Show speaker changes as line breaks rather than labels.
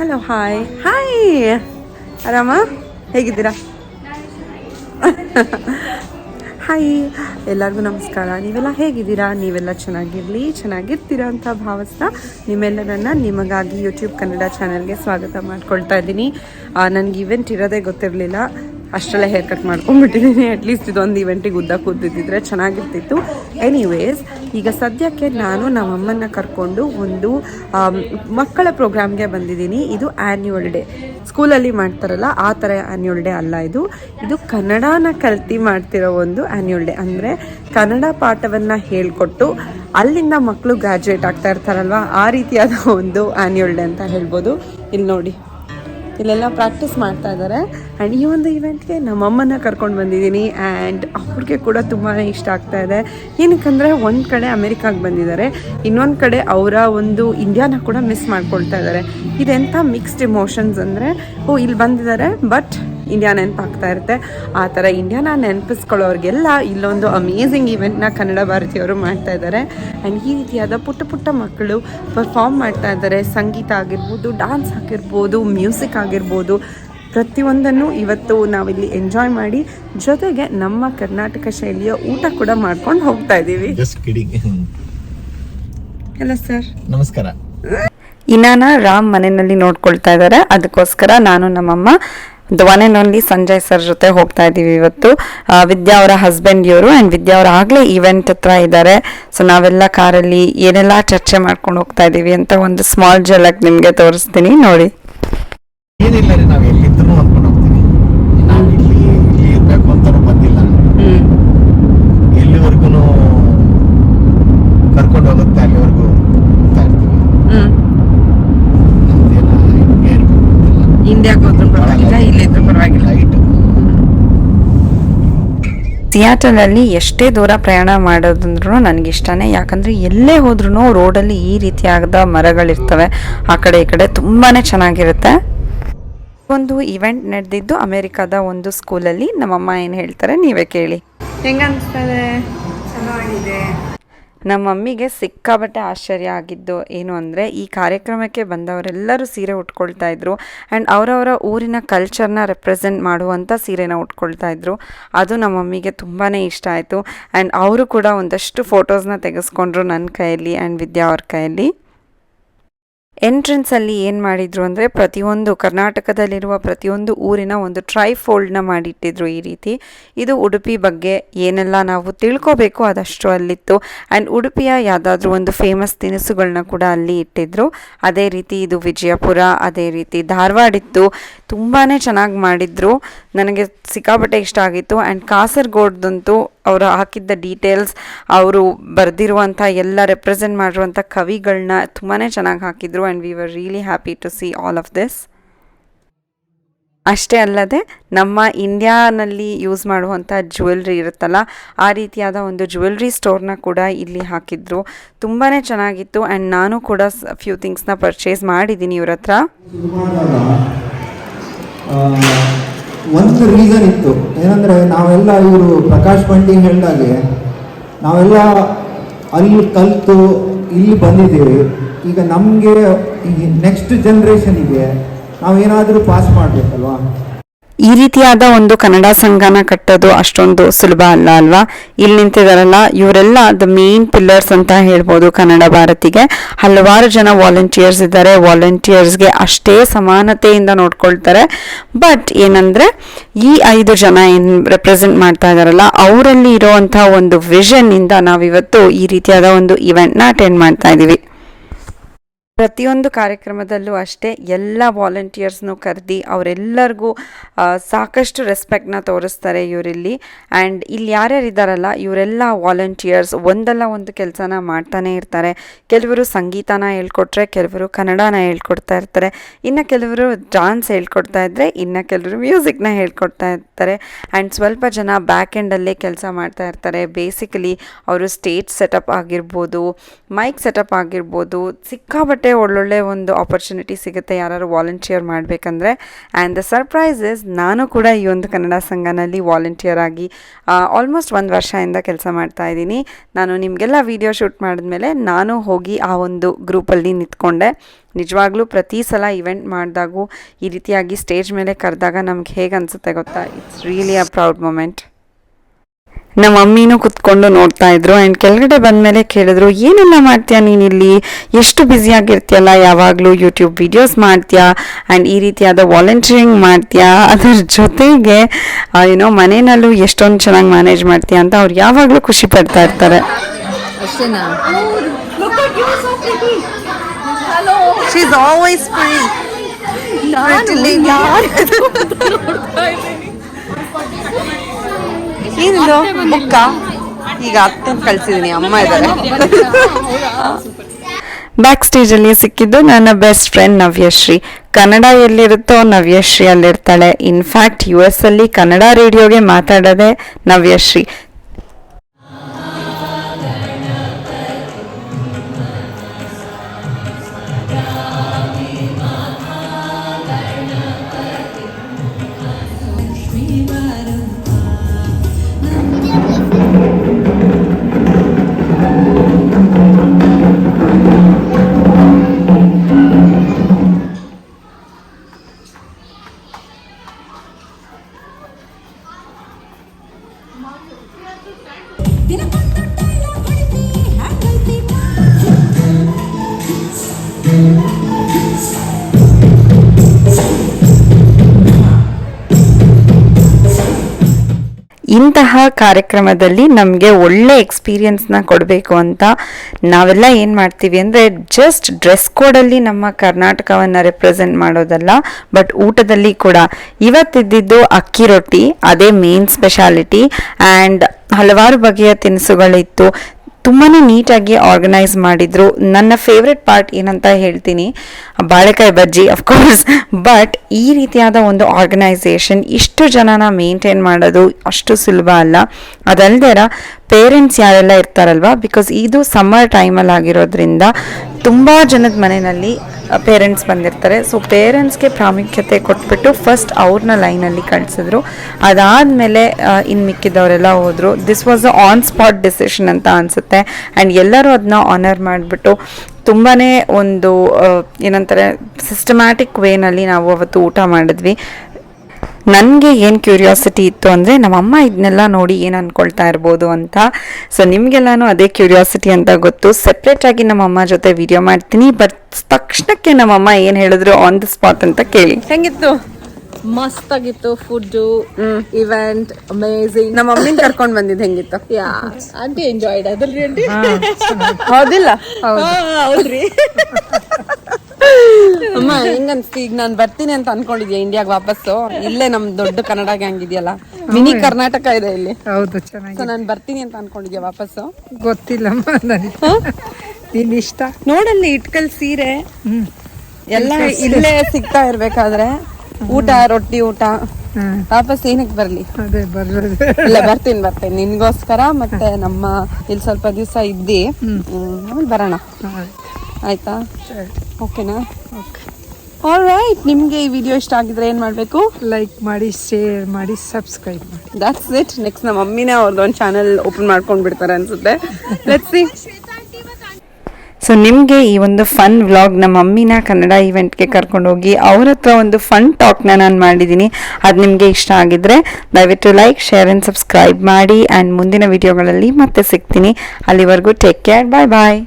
Hello hi hi ಆರಾಮ? ಹೇಗಿದ್ದೀರಾ? Hi ಎಲ್ಲರಿಗೂ ನಮಸ್ಕಾರ. ನೀವೆಲ್ಲ ಹೇಗಿದ್ದೀರಾ? ನೀವೆಲ್ಲ ಚೆನ್ನಾಗಿರಲಿ, ಚೆನ್ನಾಗಿರ್ತೀರಾ ಅಂತ ಭಾವಿಸ್ತಾ ನಿಮ್ಮೆಲ್ಲರನ್ನ ನಿಮಗಾಗಿ ಯೂಟ್ಯೂಬ್ ಕನ್ನಡ ಚಾನಲ್ಗೆ ಸ್ವಾಗತ ಮಾಡ್ಕೊಳ್ತಾ ಇದ್ದೀನಿ. ನನಗೆ ಇವೆಂಟ್ ಇರೋದೇ ಗೊತ್ತಿರಲಿಲ್ಲ. ಅಷ್ಟರಲ್ಲೇ ಹೇರ್ ಕಟ್ ಮಾಡ್ಕೊಂಡ್ಬಿಟ್ಟಿದ್ದೀನಿ. ಅಟ್ಲೀಸ್ಟ್ ಇದೊಂದು ಇವೆಂಟಿಗೆ ಉದ್ದ ಕೂತಿದ್ದಿದ್ರೆ ಚೆನ್ನಾಗಿರ್ತಿತ್ತು. ಎನಿವೇಸ್ ಈಗ ಸದ್ಯಕ್ಕೆ ನಾನು ನಮ್ಮಮ್ಮನ್ನ ಕರ್ಕೊಂಡು ಒಂದು ಮಕ್ಕಳ ಪ್ರೋಗ್ರಾಮ್ಗೆ ಬಂದಿದ್ದೀನಿ. ಇದು ಆ್ಯನ್ಯುವಲ್ ಡೇ ಸ್ಕೂಲಲ್ಲಿ ಮಾಡ್ತಾರಲ್ಲ, ಆ ಥರ ಆ್ಯನ್ಯುವಲ್ ಡೇ ಅಲ್ಲ ಇದು. ಇದು ಕನ್ನಡನ ಕಲ್ತಿ ಮಾಡ್ತಿರೋ ಒಂದು ಆ್ಯನ್ಯುವಲ್ ಡೇ ಅಂದರೆ ಕನ್ನಡ ಪಾಠವನ್ನು ಹೇಳಿಕೊಟ್ಟು ಅಲ್ಲಿಂದ ಮಕ್ಕಳು ಗ್ರ್ಯಾಜುಯೇಟ್ ಆಗ್ತಾ ಇರ್ತಾರಲ್ವ? ಆ ರೀತಿಯಾದ ಒಂದು ಆ್ಯನ್ಯುವಲ್ ಡೇ ಅಂತ ಹೇಳ್ಬೋದು. ಇಲ್ಲಿ ನೋಡಿ ಇಲ್ಲೆಲ್ಲ ಪ್ರಾಕ್ಟೀಸ್ ಮಾಡ್ತಾ ಇದ್ದಾರೆ ಆ್ಯಂಡ್ ಈ ಒಂದು ಇವೆಂಟ್ಗೆ ನಮ್ಮಮ್ಮನ ಕರ್ಕೊಂಡು ಬಂದಿದ್ದೀನಿ. ಆ್ಯಂಡ್ ಅವ್ರಿಗೆ ಕೂಡ ತುಂಬಾ ಇಷ್ಟ ಆಗ್ತಾ ಇದೆ. ಏನಕ್ಕಂದರೆ ಒಂದು ಕಡೆ ಅಮೆರಿಕಾಗೆ ಬಂದಿದ್ದಾರೆ. ಇನ್ನೊಂದು ಕಡೆ ಅವರ ಒಂದು ಇಂಡಿಯಾನ ಕೂಡ ಮಿಸ್ ಮಾಡ್ಕೊಳ್ತಾ ಇದ್ದಾರೆ ಇದೆಂಥ ಮಿಕ್ಸ್ಡ್ ಇಮೋಷನ್ಸ್ ಅಂದರೆ, ಓ, ಇಲ್ಲಿ ಬಂದಿದ್ದಾರೆ ಬಟ್ ಇಂಡಿಯಾ ನೆನಪಾಗ್ತಾ ಇರುತ್ತೆ. ಆ ಥರ ಇಂಡಿಯಾನ ನೆನಪಿಸ್ಕೊಳ್ಳೋರಿಗೆಲ್ಲ ಇಲ್ಲೊಂದು ಅಮೇಝಿಂಗ್ ಇವೆಂಟ್ನ ಕನ್ನಡ ಭಾರತೀಯವರು ಮಾಡ್ತಾ ಇದ್ದಾರೆ. ಆ್ಯಂಡ್ ಈ ರೀತಿಯಾದ ಪುಟ್ಟ ಪುಟ್ಟ ಮಕ್ಕಳು ಪರ್ಫಾರ್ಮ್ ಮಾಡ್ತಾ ಇದ್ದಾರೆ. ಸಂಗೀತ ಆಗಿರ್ಬೋದು ಡಾನ್ಸ್ ಆಗಿರ್ಬೋದು ಮ್ಯೂಸಿಕ್ ಆಗಿರ್ಬೋದು. ಪ್ರತಿಯೊಂದನ್ನು ಇವತ್ತು ನಾವಿಲ್ಲಿ ಎಂಜಾಯ್ ಮಾಡಿ ಜೊತೆಗೆ ನಮ್ಮ ಕರ್ನಾಟಕ ಶೈಲಿಯ ಊಟ ಕೂಡ ಮಾಡ್ಕೊಂಡು ಹೋಗ್ತಾ ಇದ್ದೀವಿ. ಹಲೋ ಸರ್
ನಮಸ್ಕಾರ.
ಇನಾನ ರಾಮ್ ಮನೆಯಲ್ಲಿ ನೋಡ್ಕೊಳ್ತಾ ಇದ್ದಾರೆ. ಅದಕ್ಕೋಸ್ಕರ ನಾನು ನಮ್ಮಮ್ಮ the one and only Sanjay sir ಜೊತೆ ಹೋಗ್ತಾ ಇದ್ದೀವಿ ಇವತ್ತು. ವಿದ್ಯಾ ಅವರ ಹಸ್ಬೆಂಡ್ ಇವರು ಆ್ಯಂಡ್ ವಿದ್ಯಾ ಅವರು ಆಗಲೇ ಈವೆಂಟ್ ಹತ್ರ ಇದ್ದಾರೆ ಸೊ ನಾವೆಲ್ಲ ಕಾರಲ್ಲಿ ಏನೆಲ್ಲ ಚರ್ಚೆ ಮಾಡ್ಕೊಂಡು ಹೋಗ್ತಾ ಇದ್ದೀವಿ ಅಂತ ಒಂದು ಸ್ಮಾಲ್ ಜಲಕ್ ನಿಮಗೆ ತೋರಿಸ್ತೀನಿ. ನೋಡಿ.
ಏನಿಲ್ಲ ರೀ ನಾವು ಎಲ್ಲಿದ್ರು ಅಂದ್ಕೊಂಡು ಹೋಗ್ತೀವಿ. ನಾವು ಇಲ್ಲಿ ಇಲ್ಲಿ ಇರ್ಬೇಕು ಅಂತಾನು ಬಂದಿಲ್ಲ. ಎಲ್ಲಿವರೆಗೂ ಕರ್ಕೊಂಡು ಹೋಗುತ್ತೆ ಅಲ್ಲಿವರೆಗೂ ಹೋಗ್ತಾ ಇರ್ತೀವಿ ನಮ್ದೇನ ಹಿಂಗೆ ಇರ್ಬೇಕು ಅಂತಿಲ್ಲ.
ಇಂಡಿಯಾಗೆ ಹೋದ್ರೂ ಪರವಾಗಿಲ್ಲ ಇಲ್ಲಿದ್ರು ಪರವಾಗಿಲ್ಲ
ಲೈಟ್
ಸಿಯಾಟಲಲ್ಲಿ ಎಷ್ಟೇ ದೂರ ಪ್ರಯಾಣ ಮಾಡೋದಂದ್ರೂ ನನಗೆ ಇಷ್ಟನೇ ಯಾಕಂದರೆ ಎಲ್ಲೇ ಹೋದ್ರೂ ರೋಡಲ್ಲಿ ಈ ರೀತಿಯಾದ ಮರಗಳಿರ್ತವೆ. ಆ ಕಡೆ ಈ ಕಡೆ ತುಂಬಾ ಚೆನ್ನಾಗಿರುತ್ತೆ. ಒಂದು ಇವೆಂಟ್ ನಡೆದಿದ್ದು ಅಮೇರಿಕಾದ ಒಂದು ಸ್ಕೂಲಲ್ಲಿ. ನಮ್ಮಮ್ಮ ಏನು ಹೇಳ್ತಾರೆ, ನೀವೇ ಕೇಳಿ. ಹೆಂಗ ಅನಿಸ್ತದೆ
ಚೆನ್ನಾಗಿದೆ.
ನಮ್ಮ ಮಮ್ಮಿಗೆ ಸಿಕ್ಕಾಬಟ್ಟೆ ಆಶ್ಚರ್ಯ ಆಗಿದ್ದು ಏನು ಅಂದರೆ, ಈ ಕಾರ್ಯಕ್ರಮಕ್ಕೆ ಬಂದವರೆಲ್ಲರೂ ಸೀರೆ ಉಟ್ಕೊಳ್ತಾ ಇದ್ರು. ಆ್ಯಂಡ್ ಅವರವರ ಊರಿನ ಕಲ್ಚರ್ನ ರೆಪ್ರೆಸೆಂಟ್ ಮಾಡುವಂಥ ಸೀರೆನ ಉಟ್ಕೊಳ್ತಾ ಇದ್ರು. ಅದು ನಮ್ಮ ಮಮ್ಮಿಗೆ ತುಂಬಾ ಇಷ್ಟ ಆಯಿತು. ಆ್ಯಂಡ್ ಅವರು ಕೂಡ ಒಂದಷ್ಟು ಫೋಟೋಸ್ನ ತೆಗೆಸ್ಕೊಂಡ್ರು ನನ್ನ ಕೈಯಲ್ಲಿ ಆ್ಯಂಡ್ ವಿದ್ಯಾ ಅವ್ರ ಕೈಯಲ್ಲಿ. ಎಂಟ್ರೆನ್ಸಲ್ಲಿ ಏನು ಮಾಡಿದ್ರು ಅಂದರೆ ಪ್ರತಿಯೊಂದು ಕರ್ನಾಟಕದಲ್ಲಿರುವ ಪ್ರತಿಯೊಂದು ಊರಿನ ಒಂದು ಟ್ರೈ ಫೋಲ್ಡ್ನ ಮಾಡಿಟ್ಟಿದ್ರು ಈ ರೀತಿ. ಇದು ಉಡುಪಿ ಬಗ್ಗೆ ಏನೆಲ್ಲ ನಾವು ತಿಳ್ಕೋಬೇಕು ಅದಷ್ಟು ಅಲ್ಲಿತ್ತು. ಆ್ಯಂಡ್ ಉಡುಪಿಯ ಯಾವುದಾದ್ರೂ ಒಂದು ಫೇಮಸ್ ತಿನಿಸುಗಳನ್ನ ಕೂಡ ಅಲ್ಲಿ ಇಟ್ಟಿದ್ರು. ಅದೇ ರೀತಿ ಇದು ವಿಜಯಪುರ, ಅದೇ ರೀತಿ ಧಾರವಾಡ ಇತ್ತು ತುಂಬಾ ಚೆನ್ನಾಗಿ ಮಾಡಿದ್ರು. ನನಗೆ ಸಿಕ್ಕಾಪಟ್ಟೆ ಇಷ್ಟ ಆಗಿತ್ತು. ಆ್ಯಂಡ್ ಕಾಸರಗೋಡ್ದಂತೂ ಅವರು ಹಾಕಿದ್ದ ಡೀಟೇಲ್ಸ್ ಅವರು ಬರೆದಿರುವಂಥ ಎಲ್ಲ ರೆಪ್ರೆಸೆಂಟ್ ಮಾಡಿರುವಂಥ ಕವಿಗಳನ್ನ ತುಂಬಾ ಚೆನ್ನಾಗಿ ಹಾಕಿದ್ರು and we were really happy to see all of this ಅಷ್ಟೇ ಅಲ್ಲದೆ ನಮ್ಮ ಇಂಡಿಯಾನಲ್ಲಿ ಯೂಸ್ ಮಾಡುವಂಥ ಜ್ಯುವೆಲ್ರಿ ಇರುತ್ತಲ್ಲ, ಆ ರೀತಿಯಾದ ಒಂದು ಜ್ಯುವೆಲ್ರಿ ಸ್ಟೋರ್ನ ಕೂಡ ಇಲ್ಲಿ ಹಾಕಿದ್ರು. ತುಂಬಾ ಚೆನ್ನಾಗಿತ್ತು ಆ್ಯಂಡ್ ನಾನು ಕೂಡ ಫ್ಯೂ ಥಿಂಗ್ಸ್ನ ಪರ್ಚೇಸ್ ಮಾಡಿದ್ದೀನಿ ಇವ್ರ ಹತ್ರ.
ಒಂದು ರೀಸನ್ ಇತ್ತು. ಏನಂದ್ರೆ ನಾವೆಲ್ಲ ಇವರು ಪ್ರಕಾಶ್ ಬಂಡಿ ಹೇಳಿದಾಗೆ ನಾವೆಲ್ಲ ಅಲ್ಲಿ ಕಲಿತು, ಇಲ್ಲಿ ಬಂದಿದ್ದೀವಿ. ಈಗ ನಮಗೆ ನೆಕ್ಸ್ಟ್ ಜನ್ರೇಷನಿಗೆ ನಾವೇನಾದರೂ ಪಾಸ್ ಮಾಡಬೇಕಲ್ವಾ?
ಈ ರೀತಿಯಾದ ಒಂದು ಕನ್ನಡ ಸಂಘನ ಕಟ್ಟೋದು ಅಷ್ಟೊಂದು ಸುಲಭ ಅಲ್ಲ ಅಲ್ವಾ? ಇಲ್ಲಿ ನಿಂತಿದಾರಲ್ಲ, ಇವರೆಲ್ಲ ದ ಮೇನ್ ಪಿಲ್ಲರ್ಸ್ ಅಂತ ಹೇಳ್ಬೋದು ಕನ್ನಡ ಭಾರತಿಗೆ. ಹಲವಾರು ಜನ ವಾಲಂಟಿಯರ್ಸ್ ಇದ್ದಾರೆ ವಾಲಂಟಿಯರ್ಸ್ಗೆ ಅಷ್ಟೇ ಸಮಾನತೆಯಿಂದ ನೋಡ್ಕೊಳ್ತಾರೆ. ಬಟ್ ಏನಂದ್ರೆ, ಈ ಐದು ಜನ ಏನು ರೆಪ್ರೆಸೆಂಟ್ ಮಾಡ್ತಾ ಇದಾರಲ್ಲ, ಅವರಲ್ಲಿ ಇರೋವಂಥ ಒಂದು ವಿಷನ್ ಇಂದ ನಾವಿವತ್ತು ಈ ರೀತಿಯಾದ ಒಂದು ಇವೆಂಟ್ನ ಅಟೆಂಡ್ ಮಾಡ್ತಾ ಇದ್ದೀವಿ ಪ್ರತಿಯೊಂದು ಕಾರ್ಯಕ್ರಮದಲ್ಲೂ ಅಷ್ಟೇ ಎಲ್ಲ ವಾಲಂಟಿಯರ್ಸ್ನೂ ಕರೆದಿ ಅವರೆಲ್ಲರಿಗೂ ಸಾಕಷ್ಟು ರೆಸ್ಪೆಕ್ಟ್ನ ತೋರಿಸ್ತಾರೆ ಇವರಿಲ್ಲಿ. ಆ್ಯಂಡ್ ಇಲ್ಲಿ ಯಾರ್ಯಾರು ಇದ್ದಾರಲ್ಲ, ಇವರೆಲ್ಲ ವಾಲಂಟಿಯರ್ಸ್ ಒಂದಲ್ಲ ಒಂದು ಕೆಲಸನ ಮಾಡ್ತಾನೆ ಇರ್ತಾರೆ. ಕೆಲವರು ಸಂಗೀತನ ಹೇಳ್ಕೊಟ್ರೆ, ಕೆಲವರು ಕನ್ನಡನ ಹೇಳ್ಕೊಡ್ತಾ ಇರ್ತಾರೆ. ಇನ್ನು ಕೆಲವರು ಡಾನ್ಸ್ ಹೇಳ್ಕೊಡ್ತಾ ಇದ್ದರೆ ಇನ್ನು ಕೆಲವರು ಮ್ಯೂಸಿಕ್ನ ಹೇಳ್ಕೊಡ್ತಾ ಇರ್ತಾರೆ. ಆ್ಯಂಡ್ ಸ್ವಲ್ಪ ಜನ ಬ್ಯಾಕ್ ಎಂಡಲ್ಲೇ ಕೆಲಸ ಮಾಡ್ತಾ ಇರ್ತಾರೆ. ಬೇಸಿಕಲಿ ಅವರು ಸ್ಟೇಜ್ ಸೆಟಪ್ ಆಗಿರ್ಬೋದು ಮೈಕ್ ಸೆಟಪ್ ಆಗಿರ್ಬೋದು ಸಿಕ್ಕಾಬಟ್ಟೆ ನಿಮಗೆ ಒಳ್ಳೊಳ್ಳೆ ಒಂದು ಆಪರ್ಚುನಿಟಿ ಸಿಗುತ್ತೆ. ಯಾರು ವಾಲಂಟಿಯರ್ ಮಾಡಬೇಕಂದ್ರೆ. ಆ್ಯಂಡ್ ದ ಸರ್ಪ್ರೈಸ್ ಇಸ್ ನಾನು ಕೂಡ ಈ ಒಂದು ಕನ್ನಡ ಸಂಘನಲ್ಲಿ ವಾಲಂಟಿಯರ್ ಆಗಿ ಆಲ್ಮೋಸ್ಟ್ ಒಂದು ವರ್ಷದಿಂದ ಕೆಲಸ ಮಾಡ್ತಾ ಇದ್ದೀನಿ. ನಾನು ನಿಮಗೆಲ್ಲ ವಿಡಿಯೋ ಶೂಟ್ ಮಾಡಿದ್ಮೇಲೆ ನಾನು ಹೋಗಿ ಆ ಒಂದು ಗ್ರೂಪಲ್ಲಿ ನಿಂತ್ಕೊಂಡೆ. ನಿಜವಾಗ್ಲೂ ಪ್ರತಿ ಸಲ ಇವೆಂಟ್ ಮಾಡಿದಾಗೂ ಈ ರೀತಿಯಾಗಿ ಸ್ಟೇಜ್ ಮೇಲೆ ಕರೆದಾಗ ನಮ್ಗೆ ಹೇಗೆ ಅನಿಸುತ್ತೆ ಗೊತ್ತಾ? It's really a proud moment ನಮ್ಮ ಮಮ್ಮಿನೂ ಕುತ್ಕೊಂಡು ನೋಡ್ತಾ ಇದ್ರು. ಆ್ಯಂಡ್ ಕೆಳಗಡೆ ಬಂದಮೇಲೆ ಕೇಳಿದ್ರು ಏನೆಲ್ಲ ಮಾಡ್ತೀಯಾ ನೀನು ಇಲ್ಲಿ? ಎಷ್ಟು ಬ್ಯುಸಿಯಾಗಿರ್ತೀಯಲ್ಲ ಯಾವಾಗಲೂ ಯೂಟ್ಯೂಬ್ ವಿಡಿಯೋಸ್ ಮಾಡ್ತೀಯಾ? ಆ್ಯಂಡ್ ಈ ರೀತಿಯಾದ ವಾಲಂಟಿಯರಿಂಗ್ ಮಾಡ್ತೀಯಾ? ಅದ್ರ ಜೊತೆಗೆ ಏನೋ ಮನೆಯಲ್ಲೂ ಎಷ್ಟೊಂದು ಚೆನ್ನಾಗಿ ಮ್ಯಾನೇಜ್ ಮಾಡ್ತೀಯಾ ಅಂತ ಅವ್ರು ಯಾವಾಗಲೂ ಖುಷಿ ಪಡ್ತಾ ಇರ್ತಾರೆ.
ಅಷ್ಟೇನಾ?
She's always free. ಏನಿದು? ಬುಕ್ಕ? ಈಗ ಅತ್ತನ ಕಳ್ಸಿದೀನಿ, ಅಮ್ಮ ಇದ್ದಾರೆ ಬ್ಯಾಕ್ ಸ್ಟೇಜಲ್ಲಿ ಸಿಕ್ಕಿದ್ದು ನನ್ನ ಬೆಸ್ಟ್ ಫ್ರೆಂಡ್ ನವ್ಯಶ್ರೀ. ಕನ್ನಡ ಎಲ್ಲಿರುತ್ತೋ ನವ್ಯಶ್ರೀ ಅಲ್ಲಿರ್ತಾಳೆ. ಇನ್ಫ್ಯಾಕ್ಟ್ ಯು ಎಸ್ ಅಲ್ಲಿ ಕನ್ನಡ ರೇಡಿಯೋಗೆ ಮಾತಾಡೋದೇ ನವ್ಯಶ್ರೀ. ಇಂತಹ ಕಾರ್ಯಕ್ರಮದಲ್ಲಿ ನಮಗೆ ಒಳ್ಳೆ ಎಕ್ಸ್ಪೀರಿಯನ್ಸ್ನ ಕೊಡಬೇಕು ಅಂತ ನಾವೆಲ್ಲ ಏನು ಮಾಡ್ತೀವಿ ಅಂದರೆ ಜಸ್ಟ್ ಡ್ರೆಸ್ ಕೋಡಲ್ಲಿ ನಮ್ಮ ಕರ್ನಾಟಕವನ್ನು ರೆಪ್ರೆಸೆಂಟ್ ಮಾಡೋದಲ್ಲ ಬಟ್ ಊಟದಲ್ಲಿ ಕೂಡ. ಇವತ್ತಿದ್ದಿದ್ದು ಅಕ್ಕಿ ರೊಟ್ಟಿ, ಅದೇ ಮೇನ್ ಸ್ಪೆಷಾಲಿಟಿ ಆ್ಯಂಡ್ ಹಲವಾರು ಬಗೆಯ ತಿನಿಸುಗಳಿತ್ತು. ತುಂಬಾ ನೀಟಾಗಿ ಆರ್ಗನೈಸ್ ಮಾಡಿದ್ರು. ನನ್ನ ಫೇವ್ರೆಟ್ ಪಾರ್ಟ್ ಏನಂತ ಹೇಳ್ತೀನಿ. ಬಾಳೆಕಾಯಿ ಬಜ್ಜಿ ಅಫ್ಕೋರ್ಸ್ ಬಟ್ ಈ ರೀತಿಯಾದ ಒಂದು ಆರ್ಗನೈಸೇಷನ್ ಇಷ್ಟು ಜನನ ಮೇಂಟೈನ್ ಮಾಡೋದು ಅಷ್ಟು ಸುಲಭ ಅಲ್ಲ. ಅದಲ್ದೇರ ಪೇರೆಂಟ್ಸ್ ಯಾರೆಲ್ಲ ಇರ್ತಾರಲ್ವ? ಬಿಕಾಸ್ ಇದು ಸಮ್ಮರ್ ಟೈಮಲ್ಲಿ ಆಗಿರೋದ್ರಿಂದ ತುಂಬ ಜನದ ಮನೆಯಲ್ಲಿ ಪೇರೆಂಟ್ಸ್ ಬಂದಿರ್ತಾರೆ. ಸೊ ಪೇರೆಂಟ್ಸ್ಗೆ ಪ್ರಾಮುಖ್ಯತೆ ಕೊಟ್ಬಿಟ್ಟು ಫಸ್ಟ್ ಅವ್ರನ್ನ ಲೈನಲ್ಲಿ ಕಳಿಸಿದ್ರು. ಅದಾದಮೇಲೆ ಇನ್ನು ಮಿಕ್ಕಿದವರೆಲ್ಲ ಹೋದರು. This was a on spot decision ಅಂತ ಅನಿಸುತ್ತೆ. ಆ್ಯಂಡ್ ಎಲ್ಲರೂ ಅದನ್ನ ಆನರ್ ಮಾಡಿಬಿಟ್ಟು ತುಂಬಾ ಒಂದು ಏನಂತಾರೆ ಸಿಸ್ಟಮ್ಯಾಟಿಕ್ ವೇನಲ್ಲಿ ನಾವು ಅವತ್ತು ಊಟ ಮಾಡಿದ್ವಿ. ನನಗೆ ಏನು ಕ್ಯೂರಿಯಾಸಿಟಿ ಇತ್ತು ಅಂದರೆ ನಮ್ಮಮ್ಮ ಇದನ್ನೆಲ್ಲ ನೋಡಿ ಏನು ಅಂದ್ಕೊಳ್ತಾ ಇರ್ಬೋದು ಅಂತ. ಸೊ ನಿಮಗೆಲ್ಲಾನು ಅದೇ ಕ್ಯೂರಿಯಾಸಿಟಿ ಅಂತ ಗೊತ್ತು. ಸೆಪ್ರೇಟಾಗಿ ನಮ್ಮಮ್ಮ ಜೊತೆ ವಿಡಿಯೋ ಮಾಡ್ತೀನಿ. ಬಟ್ ತಕ್ಷಣಕ್ಕೆ ನಮ್ಮಮ್ಮ ಏನು ಹೇಳಿದ್ರು ಆನ್ ದ ಸ್ಪಾಟ್ ಅಂತ ಕೇಳಿ. ಹೆಂಗಿತ್ತು?
ಮಸ್ತ್ ಆಗಿತ್ತು ಫುಡ್ ಇವೆಂಟ್ ಅಮೇಝಿಂಗ್
ನಮ್ಮ ಮಮ್ಮಿನ ಕರ್ಕೊಂಡು ಬಂದಿದ್ದು ಹೆಂಗಿತ್ತು?
ಯಾ ಆಂಟಿ ಎಂಜಾಯ್ಡ್ ಅದಲ್ರಿ ಆಂಟಿ
ಹೌದಿಲ್ಲ?
ಹೌದ್ರಿ.
ಅಮ್ಮ ಹೆಂಗನ್ಸ್ತಿ? ಈಗ ನಾನು ಬರ್ತೀನಿ ಅಂತ ಅನ್ಕೊಂಡಿದ್ಯಾ ಇಂಡಿಯಾಗ ವಾಪಸ್ಸು? ಇಲ್ಲೇ ನಮ್ ದೊಡ್ಡ ಕನ್ನಡ ಗ್ಯಾಂಗ್ ಇದೆಯಲ್ಲ? ಮಿನಿ ಕರ್ನಾಟಕ ಇದೆ ಇಲ್ಲಿ.
ಹೌದು ಚೆನ್ನಾಗಿ
ಸೊ ನಾನು ಬರ್ತೀನಿ ಅಂತ ಅನ್ಕೊಂಡಿದ್ಯಾ ವಾಪಸ್ಸು?
ಗೊತ್ತಿಲ್ಲಮ್ಮ ನನಗೆ. ನೀನ್ ಇಷ್ಟ
ನೋಡಲ್ಲಿ ಇಟ್ಕಲ್ ಸೀರೆ. ಎಲ್ಲ ಇಲ್ಲೇ ಸಿಗ್ತಾ ಇರ್ಬೇಕಾದ್ರೆ ಊಟ ರೊಟ್ಟಿ ಊಟ. ವಾಪಸ್ ಏನಕ್ಕೆ ಬರ್ಲಿ?
ಅದೇ ಬರೋದು.
ಇಲ್ಲ ಬರ್ತೀನಿ ಬರ್ತೀನಿ. ನಿನ್ಗೋಸ್ಕರ ಮತ್ತೆ ನಮ್ಮ ಇಲ್ಲಿ ಸ್ವಲ್ಪ ದಿವಸ ಇದ್ದಿ. ಬರೋಣ. ಆಯ್ತಾ? ಓಕೆನಾ ಓಕೆ ಆಲ್ ರೈಟ್ ನಿಮಗೆ ಈ ವಿಡಿಯೋ ಇಷ್ಟ ಆಗಿದ್ರೆ ಏನು ಮಾಡಬೇಕು?
ಲೈಕ್ ಮಾಡಿ ಶೇರ್ ಮಾಡಿ ಸಬ್ಸ್ಕ್ರೈಬ್ ಮಾಡಿ.
ದಟ್ಸ್ ಇಟ್ ನೆಕ್ಸ್ಟ್ ನಮ್ಮ ಮಮ್ಮಿನೇ ಅವ್ರದ್ದು ಒಂದು ಚಾನಲ್ ಓಪನ್ ಮಾಡ್ಕೊಂಡು ಬಿಡ್ತಾರೆ ಅನ್ಸುತ್ತೆ. ಲೆಟ್ಸ್ ಸಿ ಸೊ ನಿಮಗೆ ಈ ಒಂದು ಫನ್ ವ್ಲಾಗ್ ನಮ್ಮ ಮಮ್ಮಿನ ಕನ್ನಡ ಇವೆಂಟ್ಗೆ ಕರ್ಕೊಂಡೋಗಿ ಅವ್ರ ಹತ್ರ ಒಂದು ಫನ್ ಟಾಕ್ನ ನಾನು ಮಾಡಿದ್ದೀನಿ ಅದು ನಿಮಗೆ ಇಷ್ಟ ಆಗಿದ್ರೆ ದಯವಿಟ್ಟು ಲೈಕ್ ಶೇರ್ ಆ್ಯಂಡ್ ಸಬ್ಸ್ಕ್ರೈಬ್ ಮಾಡಿ. ಆ್ಯಂಡ್ ಮುಂದಿನ ವಿಡಿಯೋಗಳಲ್ಲಿ ಮತ್ತೆ ಸಿಗ್ತೀನಿ. ಅಲ್ಲಿವರೆಗೂ ಟೇಕ್ ಕೇರ್ ಬಾಯ್ ಬಾಯ್